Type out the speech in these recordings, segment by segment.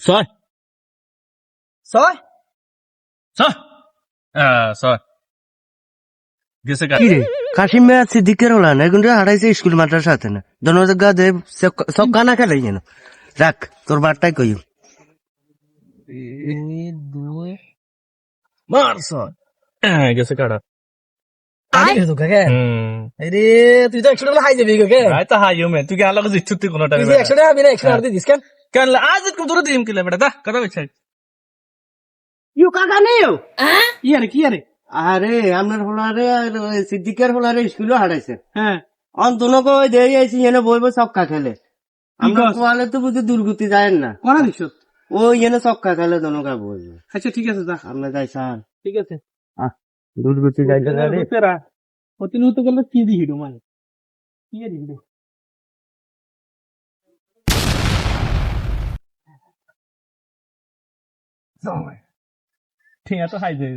ছয় ছয় ছয় হ্যাঁ ছয় গেছে কাশিম মেয়া সিদ্দিকের হলা না কিন্তু হারাইছে স্কুল মাদ্রাসা সাথে না দোনো জায়গা দে সব কানা খেলাই যেন রাখ তোর বারটাই কইম মার ছয় হ্যাঁ গেছে কাটা আরে তো কাকে হুম আরে তুই তো একশো টাকা হাই যাবি কাকে আয় তা হাই মে তুই কি আলাদা জিতছুত তুই কোনটা তুই একশো টাকা হাবি না একশো টাকা দিস কেন? কেন আজ কোন তোর দিম কিলে বেটা দা কথা বলছিস ইউ কাকা নেও। কি আরে কি আরে? আরে আপনার হোলারে সিদ্দিকের হোলারে স্কুলে হারাইছে হ্যাঁ। অন দুনকে ওই দেই আইছি এনে বইব চক্কা খেলে। আমরা? কোয়ালে তো বুঝি দুর্গতি যায় না। কোনা দিস ওই এনে চক্কা খেলে দুনকা বইব। আচ্ছা ঠিক আছে আমরা যাই ঠিক আছে। দুর্গতি যাইতে রে তেরা অতি নুত করলে কি দি হিডু মানে কি দি হিডু? ঠিক আছে হাই যাই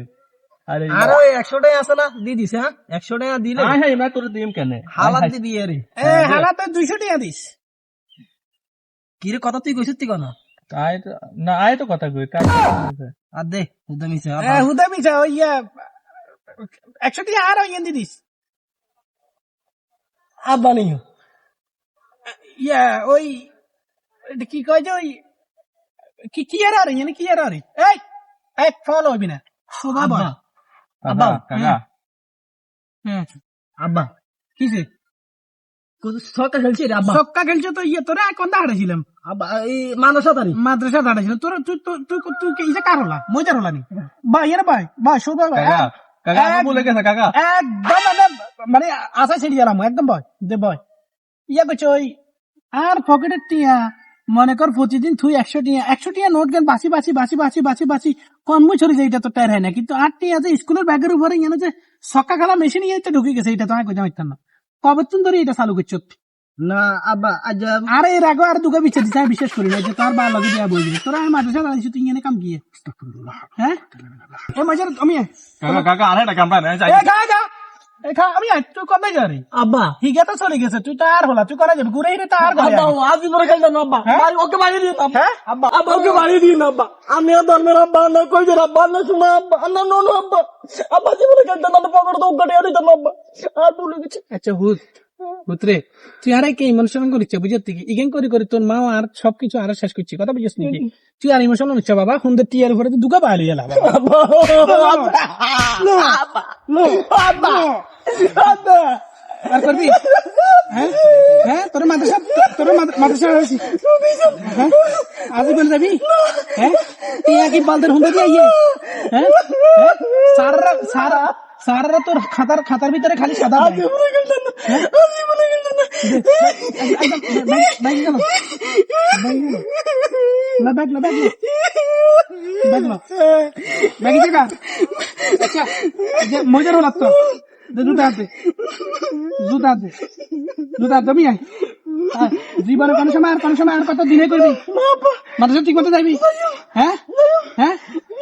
আরে আর ওই টাকা আছে না? দি দিস হ্যাঁ? একশো টাকা দিলে। আয় হাই না তোর দিম কেন? হালাত দিবি আরে। এ হালাতে দুইশো টাকা দিস। কি রে কথা তুই কইছিস তুই কথা? আয় তো না আয় তো কথা কই কাজ আর দে হুদা মিশে হুদা মিশে ওই ইয়া একশো টাকা আর দি দিস আব্বা নেই ইয়া ওই কি কয় যে ওই কি কি আর আর কি আর আর এই এই ফলো হবি না শোভা বল আব্বা আব্বা কিসে খেলছি খেলছে তো ইয়ে তোরা মাদ্রাসা মাদ্রাসা তোর তুই তুই কার হলা মজার হলা নি ভাই এর ভাই ভাই শোভা ভাই গেছে মানে ওই, আর টিয়া, মনে কর নোট বাসি বাসি বাসি বাসি ছড়ি এটা তো হয় কিন্তু টিয়া যে স্কুলের ব্যাগের উপরে যে সক্কা খেলা মেশিন ঢুকে গেছে, এটা তো আমি না। কবে তুমি ধরে এটা চালু করছ? না আব্বা আরে এর আগে আর দুগা আমি বিশ্বাস করি না যে তোর বা লগে দিয়া বই দিবি তোরা আমি মাদ্রাসা তুই এনে কাম গিয়ে হ্যাঁ? এ মজার আমি। কাকা কাকা আরে টাকা আমরা না যাই। এ খা খা। এ খা আমি আজ তুই কবে যা রে আব্বা। হিগে তো চলে গেছে তুই তার হলা তুই করা যাবে ঘুরে হিরে তার ঘরে আব্বা আজ পরে খেলতে না আব্বা। বাড়ি ওকে বাড়ি দিন আব্বা। আব্বা আব্বা ওকে বাড়ি দিন আব্বা। আমি আর ধর্মের আব্বা না কই যে আব্বা না শুনা আব্বা। না নো নো আব্বা। আব্বা জীবনে খেলতে না পকড় তো আব্বা। আর ভুলে গেছে। আচ্ছা হুত। হুতরে তুই আরে কে ইমোশন করিচ্ছে বুঝতে কি? ইগেন করি করি তোর মা আর সবকিছু আর শেষ করছি। কথা বুঝিস নাকি? তুই আর ইমোশন হচ্ছে বাবা। হুন্দের টিয়ার উপরে তুই দুগা বাইরে এলা আর করবি? হ্যাঁ? হ্যাঁ? তোর মাদ্রাসা তোর মাদ্রাসা হয়েছি হ্যাঁ? আজ বলে যাবি? হ্যাঁ? তুই কি বালদের হুন্ডা দিয়ে হ্যাঁ? হ্যাঁ? সারারা সারা তোর খাতার খাতার ভিতরে খালি সাদা দেয়। হ্যাঁ? একদম, ব্যাগ- ব্যাগ গেল। ব্যাগ গেল। না, ব্যাগ না, ব্যাগ না। ব্যাগ না। ব্যাগে জায়গা। আচ্ছা, এই যে মজার হলো তো দে জুতা হাতে জুতা হাতে জুতা হাতে আয় জীবনে কোনো সময় আর কোনো সময় আর কত দিনে করবি মাদ্রাসা ঠিক মতো যাবি